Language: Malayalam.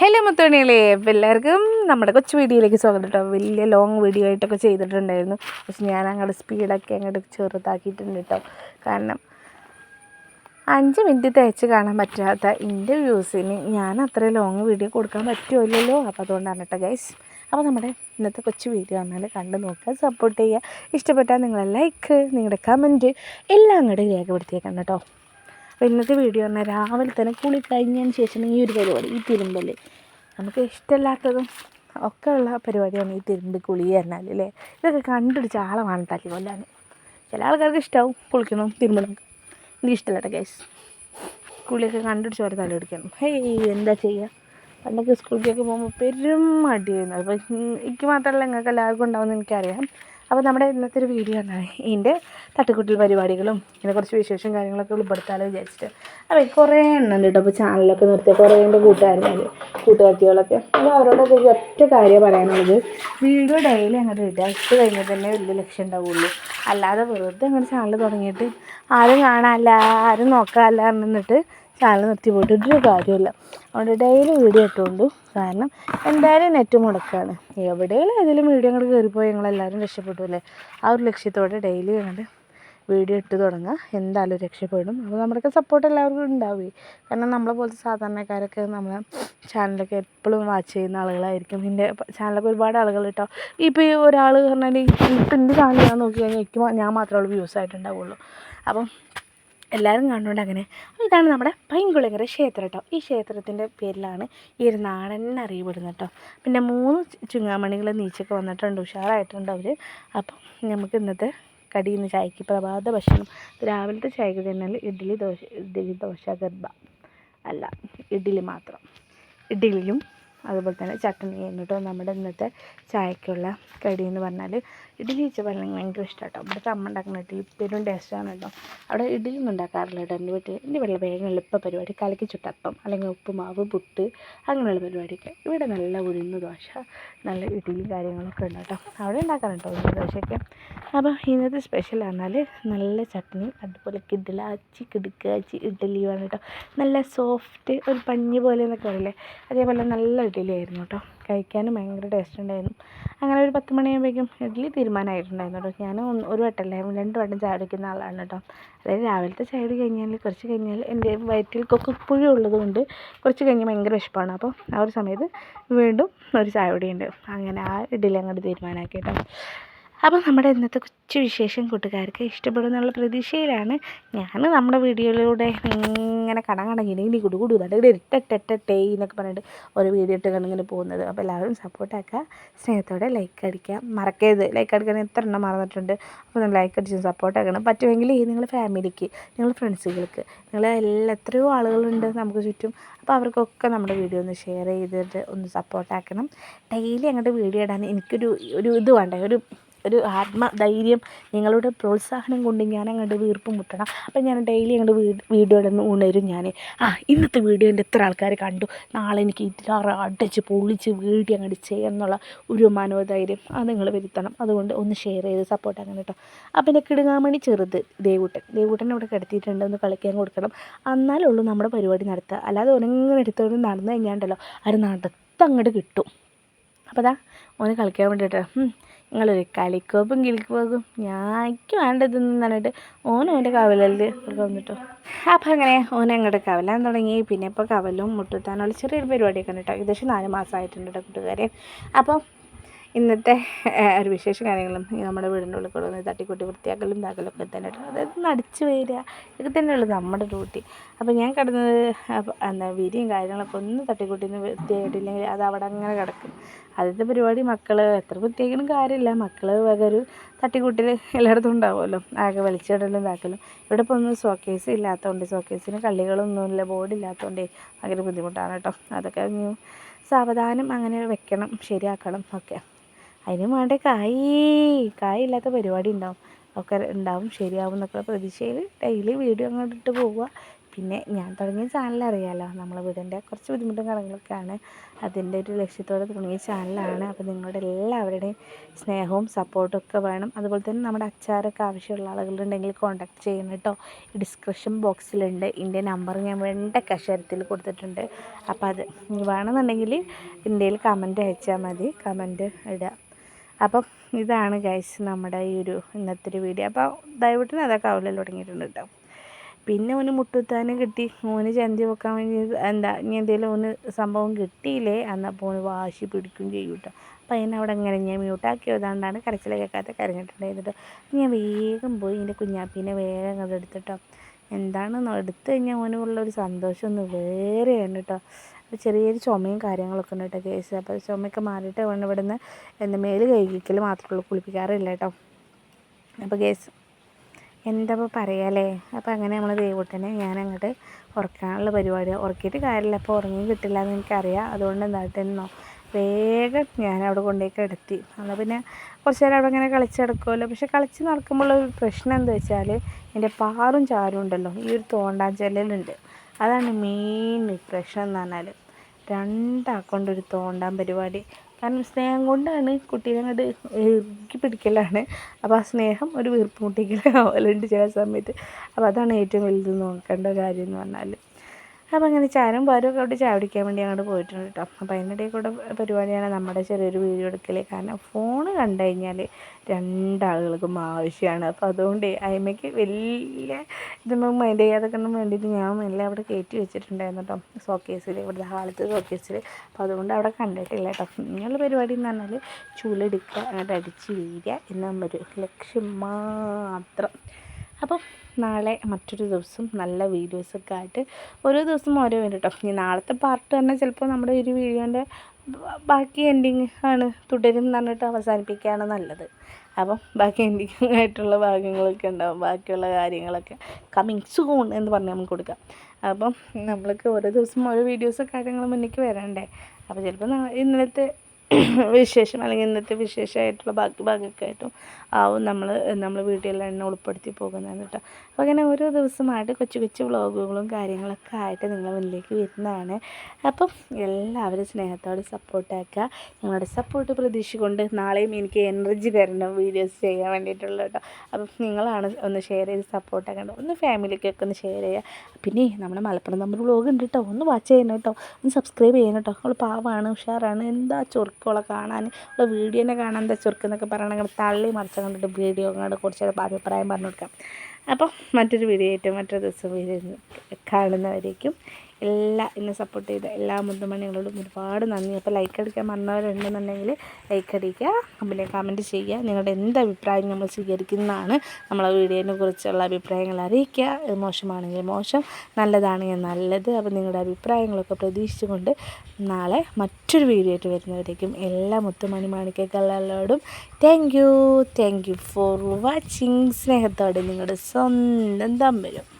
ഹലോ മുത്തോണികളെ എല്ലാവർക്കും നമ്മുടെ കൊച്ചു വീഡിയോയിലേക്ക് സ്വാഗതം കേട്ടോ. വലിയ ലോങ് വീഡിയോ ആയിട്ടൊക്കെ ചെയ്തിട്ടുണ്ടായിരുന്നു. പക്ഷെ ഞാൻ അങ്ങോട്ട് സ്പീഡൊക്കെ അങ്ങോട്ട് ചെറുതാക്കിയിട്ടുണ്ട് കേട്ടോ. കാരണം അഞ്ച് മിനിറ്റ് തേച്ച് കാണാൻ പറ്റാത്ത എന്റെ വ്യൂസിന് ഞാൻ അത്ര ലോങ് വീഡിയോ കൊടുക്കാൻ പറ്റുമല്ലോ അപ്പോൾ അതുകൊണ്ടാണ് കേട്ടോ ഗൈസ് അപ്പോൾ നമ്മുടെ ഇന്നത്തെ കൊച്ചു വീഡിയോ വന്നാൽ കണ്ട് നോക്കുക സപ്പോർട്ട് ചെയ്യുക. ഇഷ്ടപ്പെട്ടാൽ നിങ്ങളെ ലൈക്ക് നിങ്ങളുടെ കമന്റ് എല്ലാം അങ്ങോട്ട് രേഖപ്പെടുത്തിയേക്കണം കേട്ടോ. അപ്പോൾ ഇന്നത്തെ വീഡിയോ പറഞ്ഞാൽ രാവിലെ തന്നെ കുളി കഴിഞ്ഞതിന് ശേഷം ഈ ഒരു പരിപാടി ഈ തിരുമ്പൽ നമുക്ക് ഇഷ്ടമില്ലാത്തതും ഒക്കെ ഉള്ള പരിപാടിയാണ് ഈ തിരുമ്പ് കുളി പറഞ്ഞാൽ അല്ലേ? ഇതൊക്കെ കണ്ടുപിടിച്ച ആളെ തല്ലി കൊല്ലാൻ ചില ആൾക്കാർക്ക് ഇഷ്ടമാവും കുളിക്കണം തിരുമ്പണം. എനിക്ക് ഇഷ്ടമല്ല ഗൈസ് കുളിയൊക്കെ കണ്ടുപിടിച്ച് ഓരോ തല പിടിക്കണം ഹേയ് എന്താ ചെയ്യുക പണ്ടൊക്കെ സ്കൂളിലേക്കൊക്കെ പോകുമ്പോൾ പെരും മടിയായിരുന്നു അപ്പോൾ എനിക്ക് മാത്രമല്ല നിങ്ങൾക്ക് എല്ലാവർക്കും ഉണ്ടാവുമെന്ന് എനിക്കറിയാം. അപ്പോൾ നമ്മുടെ ഇന്നത്തെ ഒരു വീഡിയോ ആണ് ഇതിന്റെ തട്ടിക്കുട്ടൽ പരിപാടികളും ഇതിനെ കുറച്ച് വിശേഷം കാര്യങ്ങളൊക്കെ ഉൾപ്പെടുത്താമല്ലോ വിചാരിച്ചിട്ട്. അപ്പോൾ കുറേ എണ്ണം കേട്ടോ അപ്പോൾ ചാനലൊക്കെ നിർത്തിയ കുറേ എന്റെ കൂട്ടുകാരുണ്ട്. കൂട്ടുകാർത്തികളൊക്കെ അപ്പോൾ അവരോടൊക്കെ ഒറ്റ കാര്യം പറയാനുള്ളത് വീഡിയോ ഡെയിലി അങ്ങോട്ട് കിട്ടുക ഇട്ട് കഴിഞ്ഞാൽ തന്നെ വലിയ ലക്ഷ്യം ഉണ്ടാവുള്ളൂ. അല്ലാതെ വെറുതെ അങ്ങനെ ചാനൽ തുടങ്ങിയിട്ട് ആരും കാണാനല്ല ആരും നോക്കാനല്ല എന്നിട്ട് ചാനൽ നിർത്തി പോയിട്ട് ഒരു കാര്യമില്ല അതുകൊണ്ട് ഡെയിലി വീഡിയോ ഇട്ടുകൊണ്ട് കാരണം എന്തായാലും നെറ്റ് മുടക്കാണ്. എവിടെയെങ്കിലും ഏതെങ്കിലും വീഡിയോ അങ്ങോട്ട് കയറിപ്പോയി ഞങ്ങളെല്ലാവരും രക്ഷപ്പെട്ടു അല്ലേ? ആ ഒരു ലക്ഷ്യത്തോടെ ഡെയിലി ഞങ്ങൾ വീഡിയോ ഇട്ട് തുടങ്ങുക എന്തായാലും രക്ഷപ്പെടും. അപ്പോൾ നമ്മുടെയൊക്കെ സപ്പോർട്ട് എല്ലാവർക്കും ഉണ്ടാവേ. കാരണം നമ്മളെ പോലത്തെ സാധാരണക്കാരൊക്കെ നമ്മളെ ചാനലൊക്കെ എപ്പോഴും വാച്ച് ചെയ്യുന്ന ആളുകളായിരിക്കും. എന്റെ ചാനലൊക്കെ ഒരുപാട് ആളുകൾ കേട്ടോ ഇപ്പോൾ ഈ ഒരാൾ പറഞ്ഞാൽ ഇപ്പം എന്റെ ചാനൽ ഞാൻ നോക്കി കഴിഞ്ഞാൽ എനിക്ക് ഞാൻ മാത്രമേ ഉള്ളൂ വ്യൂസ് ആയിട്ടുണ്ടാവുള്ളൂ. അപ്പം എല്ലാവരും കാണുന്നുണ്ട് അങ്ങനെ. ഇതാണ് നമ്മുടെ പൈങ്കുളങ്ങര ക്ഷേത്രം കേട്ടോ. ഈ ക്ഷേത്രത്തിന്റെ പേരിലാണ് ഈ ഒരു നാടൻ അറിയപ്പെടുന്നത് കേട്ടോ. പിന്നെ മൂന്ന് ചുങ്ങാമണികൾ നീച്ചൊക്കെ വന്നിട്ടുണ്ട്. ഉഷാറായിട്ടുണ്ട് അവർ അപ്പം നമുക്ക് ഇന്നത്തെ കടിയുന്ന ചായക്ക് പ്രഭാത ഭക്ഷണം. രാവിലത്തെ ചായക്ക് തന്നെ ഇഡ്ഡലി ദോശ ഇഡ്ഡലി ദോശ ഗർഭ. അല്ല ഇഡ്ഡലി മാത്രം. ഇഡ്ഡലിയും അതുപോലെ തന്നെ ചട്നിയും കേട്ടോ നമ്മുടെ ഇന്നത്തെ ചായക്കുള്ള കടി എന്ന് പറഞ്ഞാൽ ഇഡ്ഡലി വെച്ച് പറഞ്ഞാൽ ഭയങ്കര ഇഷ്ടമാണ് കേട്ടോ ഇവിടുത്തെ അമ്മ ഉണ്ടാക്കുന്ന ഇഡ്ഡലി പെരും ടേസ്റ്റാണ് കേട്ടോ. അവിടെ ഇഡ്ഡലി ഒന്നും ഉണ്ടാക്കാറില്ല കേട്ടോ. എന്റെ വീട്ടിൽ എന്റെ വീട്ടിൽ വേഗം എളുപ്പ പരിപാടി. കലക്കി ചുട്ടപ്പം അല്ലെങ്കിൽ ഉപ്പുമാവ് പുട്ട് അങ്ങനെയുള്ള പരിപാടിയൊക്കെ. ഇവിടെ നല്ല ഉഴുന്ന് ദോശ നല്ല ഇഡ്ഡലി കാര്യങ്ങളൊക്കെ ഉണ്ട് കേട്ടോ. അവിടെ ഉണ്ടാക്കാറുണ്ട് ഉഴുന്ന് ദോശയൊക്കെ. അപ്പോൾ ഇന്നത്തെ സ്പെഷ്യൽ പറഞ്ഞാൽ നല്ല ചട്നി അതുപോലെ കിടിലാച്ചി കിടുക്കാച്ചി ഇഡ്ഡലി വേണം കേട്ടോ നല്ല സോഫ്റ്റ് ഒരു പഞ്ഞി പോലെ എന്നൊക്കെ പറയില്ലേ? അതേപോലെ നല്ല ഇഡ്ഡലി ആയിരുന്നു കേട്ടോ കഴിക്കാനും ഭയങ്കര ടേസ്റ്റ് ഉണ്ടായിരുന്നു. അങ്ങനെ ഒരു പത്ത് മണിയാകുമ്പോഴേക്കും ഇഡ്ഡലി തീരുമാനമായിട്ടുണ്ടായിരുന്നു കേട്ടോ ഞാൻ ഒരു വട്ടമല്ല രണ്ട് വട്ടം ചായ കുടിക്കുന്ന ആളാണ് കേട്ടോ അതായത് രാവിലത്തെ ചായ കഴിഞ്ഞാൽ കുറച്ച് കഴിഞ്ഞാൽ എന്റെ വയറ്റിൽ കൊക്കുപ്പുഴ ഉള്ളത് കൊണ്ട് കുറച്ച് കഴിഞ്ഞ് ഭയങ്കര വിശപ്പാണ്. അപ്പോൾ ആ ഒരു സമയത്ത് വീണ്ടും ഒരു ചായ കുടിയുണ്ട്. അങ്ങനെ ആ ഇഡ്ഡലി അങ്ങോട്ട് തീരുമാനമാക്കി കേട്ടോ അപ്പോൾ നമ്മുടെ ഇന്നത്തെ കൊച്ചു വിശേഷം കൂട്ടുകാർക്ക് ഇഷ്ടപ്പെടുന്നുള്ള പ്രതീക്ഷയിലാണ് ഞാൻ നമ്മുടെ വീഡിയോയിലൂടെ ഇങ്ങനെ കട ഇനി കുടു കുടു നല്ല ഇരട്ടെട്ടെട്ടെ എന്നൊക്കെ പറഞ്ഞിട്ട് ഒരു വീഡിയോ ഇട്ട് കണ്ടിങ്ങനെ പോകുന്നത്. അപ്പോൾ എല്ലാവരും സപ്പോർട്ടാക്കുക സ്നേഹത്തോടെ ലൈക്ക് അടിക്കുക. മറക്കരുത്. ലൈക്ക് അടിക്കാൻ എത്ര എണ്ണം മറന്നിട്ടുണ്ട്. അപ്പോൾ ലൈക്ക് അടിച്ച് സപ്പോർട്ടാക്കണം പറ്റുമെങ്കിൽ നിങ്ങൾ ഫാമിലിക്ക് നിങ്ങൾ ഫ്രണ്ട്സുകൾക്ക് നിങ്ങൾ എല്ലാ എത്രയോ ആളുകളുണ്ട് നമുക്ക് ചുറ്റും. അപ്പോൾ അവർക്കൊക്കെ നമ്മുടെ വീഡിയോ ഒന്ന് ഷെയർ ചെയ്തിട്ട് ഒന്ന് സപ്പോർട്ടാക്കണം ഡെയിലി അങ്ങോട്ട് വീഡിയോ ഇടാൻ എനിക്കൊരു ഒരു ഇത് വേണ്ട? ഒരു ഒരു ആത്മധൈര്യം നിങ്ങളുടെ പ്രോത്സാഹനം കൊണ്ട് ഞാൻ അങ്ങോട്ട് വീർപ്പ് മുട്ടണം. അപ്പം ഞാൻ ഡെയിലി അങ്ങോട്ട് വീഡിയോ ഇടുന്ന ഉണരും ഞാൻ ആ ഇന്നത്തെ വീഡിയോ എന്റെ എത്ര ആൾക്കാർ കണ്ടു? നാളെ എനിക്ക് ഇതിലാറ് അടച്ച് പൊളിച്ച് വീഡിയോ അങ്ങോട്ട് ചെയ്യാന്നുള്ള ഒരു മനോധൈര്യം അത് നിങ്ങൾ വരുത്തണം. അതുകൊണ്ട് ഒന്ന് ഷെയർ ചെയ്ത് സപ്പോർട്ട് അങ്ങനെ കേട്ടോ. അപ്പം എന്റെ കിടുങ്ങാമണി ചെറുത് ദേവൂട്ടൻ. ദേവൂട്ടനെ ഇവിടെ കിടത്തിയിട്ടുണ്ട് ഒന്ന് കളിക്കാൻ കൊടുക്കണം. എന്നാലേ ഉള്ളൂ നമ്മുടെ പരിപാടി നടത്തുക. അല്ലാതെ ഒരങ്ങനെ എടുത്തോണ്ട് നടന്നു കഴിഞ്ഞാണ്ടല്ലോ അത് നടത്തങ്ങോട്ട് കിട്ടും. അപ്പോൾ അതാ ഓന് കളിക്കാൻ വേണ്ടിയിട്ട്. നിങ്ങളൊരു കളിക്കോപ്പും കിളിക്കോപ്പും. ഞാക്ക് വേണ്ടതെന്ന് പറഞ്ഞിട്ട് ഓനും ഓന്റെ കവലയിൽ വന്നിട്ടോ. അപ്പം അങ്ങനെ ഓൻ അങ്ങോട്ട് കവലാൻ തുടങ്ങി. പിന്നെ ഇപ്പോൾ കവലും മുട്ടുത്താനുള്ള ചെറിയൊരു പരിപാടിയൊക്കെ ഉണ്ട് കേട്ടോ. ഏകദേശം നാല് മാസമായിട്ടുണ്ട് കേട്ടോ കൂട്ടുകാരെ. അപ്പം ഇന്നത്തെ ഒരു വിശേഷ കാര്യങ്ങളും നമ്മുടെ വീടിന്റെ ഉള്ളിൽ കൂടെ ഒന്ന് തട്ടിക്കൂട്ടി വൃത്തിയാക്കലും ഇതാക്കലും ഒക്കെ തന്നെ അതായത് നടിച്ച് വരിക ഇതൊക്കെ തന്നെയുള്ളൂ നമ്മുടെ ഡ്യൂട്ടി. അപ്പോൾ ഞാൻ കിടന്നത് എന്താ വിരിയും കാര്യങ്ങളൊക്കെ ഒന്ന് തട്ടിക്കൂട്ടി ഒന്ന് വൃത്തിയായിട്ടില്ലെങ്കിൽ അത് അവിടെ അങ്ങനെ കിടക്കും. ആദ്യത്തെ പരിപാടി മക്കൾ എത്ര വൃത്തിയാക്കണം കാര്യമില്ല. മക്കൾ വക ഒരു തട്ടിക്കൂട്ടിൽ എല്ലായിടത്തും ഉണ്ടാവുമല്ലോ. ആകെ വലിച്ചിടലും ഇതാക്കലും. ഇവിടെ ഇപ്പോൾ ഒന്നും സോക്കേസ് ഇല്ലാത്തതുകൊണ്ട് സോക്കേസിന് കള്ളികളൊന്നുമില്ല ബോർഡ് ഇല്ലാത്തതുകൊണ്ട് ഭയങ്കര ബുദ്ധിമുട്ടാണ് കേട്ടോ. അതൊക്കെ സാവധാനം അങ്ങനെ വെക്കണം ശരിയാക്കണം ഒക്കെ. അതിന് വേണ്ട കായ്. ഇല്ലാത്ത പരിപാടി ഉണ്ടാവും. ഒക്കെ ഉണ്ടാവും ശരിയാവും എന്നൊക്കെ പ്രതീക്ഷയിൽ ഡെയിലി വീഡിയോ അങ്ങോട്ട് ഇട്ട് പോവുക. പിന്നെ ഞാൻ തുടങ്ങിയ ചാനൽ അറിയാമല്ലോ നമ്മളെ വീടിന്റെ കുറച്ച് ബുദ്ധിമുട്ടും കാര്യങ്ങളൊക്കെയാണ്. അതിന്റെ ഒരു ലക്ഷ്യത്തോടെ തുടങ്ങിയ ചാനലാണ് അപ്പോൾ നിങ്ങളുടെ എല്ലാവരുടെയും സ്നേഹവും സപ്പോർട്ടും ഒക്കെ വേണം. അതുപോലെ തന്നെ നമ്മുടെ അച്ചാറൊക്കെ ആവശ്യമുള്ള ആളുകളുണ്ടെങ്കിൽ കോൺടാക്ട് ചെയ്യണം കേട്ടോ. ഡിസ്ക്രിപ്ഷൻ ബോക്സിലുണ്ട് ഇതിന്റെ നമ്പർ ഞാൻ വേണ്ട കഷരത്തിൽ കൊടുത്തിട്ടുണ്ട്. അപ്പോൾ അത് വേണമെന്നുണ്ടെങ്കിൽ ഇന്ത്യയിൽ കമന്റ് അയച്ചാൽ മതി. കമന്റ് ഇടുക. അപ്പം ഇതാണ് ഗൈസ് നമ്മുടെ ഈ ഒരു ഇന്നത്തെ ഒരു വീഡിയോ അപ്പോൾ ദയവിട്ട് അതൊക്കെ ആവില്ല തുടങ്ങിയിട്ടുണ്ട് കേട്ടോ പിന്നെ ഓന് മുട്ടുത്താനും കിട്ടി. ഓന് ചന്തി വെക്കാൻ വേണ്ടി എന്താ ഇനി എന്തെങ്കിലും ഓന് സംഭവം കിട്ടിയില്ലേ എന്നപ്പോൾ ഓന് വാശി പിടിക്കും ചെയ്യും കേട്ടോ അപ്പം അതിനെ അവിടെ ഇങ്ങനെ ഞാൻ മ്യൂട്ടാക്കി ഏതാണ്ടാണ് കരച്ചിൽ കേൾക്കാത്ത കരഞ്ഞിട്ടുണ്ടായിരുന്നിട്ട് ഞാൻ വേഗം പോയി എന്റെ കുഞ്ഞാപ്പീനെ വേഗം അങ്ങോട്ട് എടുത്തിട്ടോ എന്താണെന്ന് എടുത്തു കഴിഞ്ഞാൽ ഓനുള്ള ഒരു സന്തോഷം ഒന്ന് വേറെയാണ് കേട്ടോ ചെറിയൊരു ചുമയും കാര്യങ്ങളൊക്കെ ഉണ്ട് കേട്ടോ കേസ്. അപ്പോൾ ചുമയൊക്കെ മാറിയിട്ട് വേണം നിന്ന് എന്താ മേൽ കഴുകിക്കൽ മാത്രമേ ഉള്ളൂ കുളിപ്പിക്കാറില്ല കേട്ടോ. അപ്പോൾ കേസ് എന്താ ഇപ്പോൾ പറയാല്ലേ അപ്പോൾ അങ്ങനെ നമ്മൾ ദൈവത്തിനെ ഞാൻ അങ്ങോട്ട് ഉറക്കാനുള്ള പരിപാടി ഉറക്കിയിട്ട് കാര്യമില്ല. അപ്പോൾ ഉറങ്ങി കിട്ടില്ല എന്ന് എനിക്കറിയാം. അതുകൊണ്ട് എന്തായിട്ടെന്നോ വേഗം ഞാൻ അവിടെ കൊണ്ടുപോയി കിടത്തി. എന്നാൽ പിന്നെ കുറച്ച് നേരം അവിടെ ഇങ്ങനെ കളിച്ച് പക്ഷെ കളിച്ച് നടക്കുമ്പോൾ ഒരു പ്രശ്നം എന്താ വെച്ചാൽ എന്റെ പാറും ചാരും ഉണ്ടല്ലോ ഈ ഒരു തോണ്ടാഞ്ചെല്ലുണ്ട് അതാണ് മെയിൻ പ്രശ്നം എന്ന് പറഞ്ഞാൽ. രണ്ടാക്കൊണ്ടൊരു തോണ്ടാൻ പരിപാടി. കാരണം സ്നേഹം കൊണ്ടാണ് കുട്ടീനെ അങ്ങോട്ട് ഇറുക്കി പിടിക്കലാണ്. അപ്പോൾ ആ സ്നേഹം ഒരു വീർപ്പ് മുട്ടിക്കലാവലുണ്ട് ചില സമയത്ത്. അപ്പോൾ അതാണ് ഏറ്റവും വലുത് നോക്കേണ്ട കാര്യം എന്ന് പറഞ്ഞാൽ അപ്പോൾ അങ്ങനെ ചാരും പാരും ഒക്കെ അവിടെ ചായ പിടിക്കാൻ വേണ്ടി അങ്ങോട്ട് പോയിട്ടുണ്ട് കേട്ടോ. അപ്പോൾ അതിനിടയിൽ കൂടെ പരിപാടിയാണ് നമ്മുടെ ചെറിയൊരു വീഡിയോ എടുക്കൽ കാരണം ഫോൺ കണ്ടു കഴിഞ്ഞാൽ രണ്ടാളുകൾക്കും ആവശ്യമാണ് അപ്പോൾ അതുകൊണ്ട് അയിമയ്ക്ക് വലിയ ഇതൊന്നും മൈൻഡ് ചെയ്യാതൊക്കെ വേണ്ടിയിട്ട് ഞാൻ മെല്ലെ അവിടെ കയറ്റി വെച്ചിട്ടുണ്ടായിരുന്നു കേട്ടോ. സോക്കേസിൽ ഇവിടുത്തെ ഹാളത്ത് സോക്കേസിൽ അപ്പോൾ അതുകൊണ്ട് അവിടെ കണ്ടിട്ടില്ല കേട്ടോ. ഇങ്ങനെയുള്ള പരിപാടി എന്ന് പറഞ്ഞാൽ ചൂലെടുക്കുക അങ്ങോട്ട് അടിച്ച് വീഴുക എന്നൊരു ലക്ഷ്യം മാത്രം. അപ്പം നാളെ മറ്റൊരു ദിവസം നല്ല വീഡിയോസൊക്കെ ആയിട്ട് ഓരോ ദിവസം ഓരോ വീഡിയോ കേട്ടോ ഇനി നാളത്തെ പാർട്ട് തന്നെ ചിലപ്പോൾ നമ്മുടെ ഒരു വീഡിയോന്റെ ബാക്കി എൻഡിങ് ആണ് തുടരും എന്ന് പറഞ്ഞിട്ട് അവസാനിപ്പിക്കുകയാണ് നല്ലത്. അപ്പം ബാക്കി എൻഡിങ് ആയിട്ടുള്ള ഭാഗങ്ങളൊക്കെ ഉണ്ടാവും. ബാക്കിയുള്ള കാര്യങ്ങളൊക്കെ കമ്മിങ് സൂൺ എന്ന് പറഞ്ഞ് നമുക്ക് കൊടുക്കാം. അപ്പം നമ്മൾക്ക് ഓരോ ദിവസം ഓരോ വീഡിയോസും കാര്യങ്ങളും മുന്നിലേക്ക് വരണ്ടേ? അപ്പോൾ ചിലപ്പോൾ ഇന്നലത്തെ വിശേഷം അല്ലെങ്കിൽ ഇന്നത്തെ വിശേഷമായിട്ടുള്ള ബാക്കി ഭാഗമൊക്കെ ആയിട്ടും ആവും നമ്മൾ നമ്മൾ വീട്ടിലെല്ലാം എണ്ണ ഉൾപ്പെടുത്തി പോകുന്നത് കേട്ടോ. അപ്പോൾ അങ്ങനെ ഓരോ ദിവസമായിട്ട് കൊച്ചു കൊച്ചു വ്ളോഗുകളും കാര്യങ്ങളൊക്കെ ആയിട്ട് നിങ്ങളുടെ മുന്നിലേക്ക് വരുന്നതാണ്. അപ്പം എല്ലാവരും സ്നേഹത്തോടെ സപ്പോർട്ടാക്കുക നിങ്ങളുടെ സപ്പോർട്ട് പ്രതീക്ഷിച്ചുകൊണ്ട് നാളെയും എനിക്ക് എനർജി തരണം വീഡിയോസ് ചെയ്യാൻ വേണ്ടിയിട്ടുള്ള കേട്ടോ. അപ്പം നിങ്ങളാണ് ഒന്ന് ഷെയർ ചെയ്ത് സപ്പോർട്ടാക്കേണ്ടത് ഒന്ന് ഫാമിലിക്കൊക്കെ ഒന്ന് ഷെയർ ചെയ്യുക. പിന്നെ നമ്മുടെ മലപ്പുറം നമ്മൾ വ്ളോഗ് ഉണ്ട് കേട്ടോ. ഒന്ന് വാച്ച് ചെയ്യണം കേട്ടോ. ഒന്ന് സബ്സ്ക്രൈബ് ചെയ്യണം കേട്ടോ. അവൾ പാവമാണ് ഉഷാറാണ്. എന്താ ചൊറുക്കോളെ കാണാൻ? ഉള്ള വീഡിയോനെ കാണാൻ എന്താ ചൊറുക്കെന്നൊക്കെ പറയണമെങ്കിൽ തള്ളി മറിച്ച കണ്ടിട്ട് വീഡിയോ കണ്ട് കുറച്ച് അഭിപ്രായം പറഞ്ഞു കൊടുക്കാം. അപ്പോൾ മറ്റൊരു വീഡിയോ ആയിട്ട് മറ്റൊരു ദിവസം വീഡിയോ കാണുന്നവരേക്കും എല്ലാ എന്നെ സപ്പോർട്ട് ചെയ്ത എല്ലാ മുന്തമണികളോടും ഒരുപാട് നന്ദി. അപ്പോൾ ലൈക്ക് അടിക്കാൻ മറന്നവരുണ്ടെന്നുണ്ടെങ്കിൽ ലൈക്ക് അടിക്കുക പിന്നെ കമന്റ് ചെയ്യുക നിങ്ങളുടെ എന്ത് അഭിപ്രായം നമ്മൾ സ്വീകരിക്കുന്നതാണ് നമ്മളെ വീഡിയോനെ കുറിച്ചുള്ള അഭിപ്രായങ്ങൾ അറിയിക്കുക. മോശമാണെങ്കിൽ മോശം നല്ലതാണെങ്കിൽ നല്ലത്. അപ്പോൾ നിങ്ങളുടെ അഭിപ്രായങ്ങളൊക്കെ പ്രതീക്ഷിച്ചുകൊണ്ട് നാളെ മറ്റൊരു വീഡിയോ ആയിട്ട് വരുന്നവരേക്കും എല്ലാ മുത്തുമണി മാണിക്കല്ലാരോടും thank you thank you for watching സ്നേഹത്തോടെ നിങ്ങളുടെ സ്വന്തം തമ്മിലും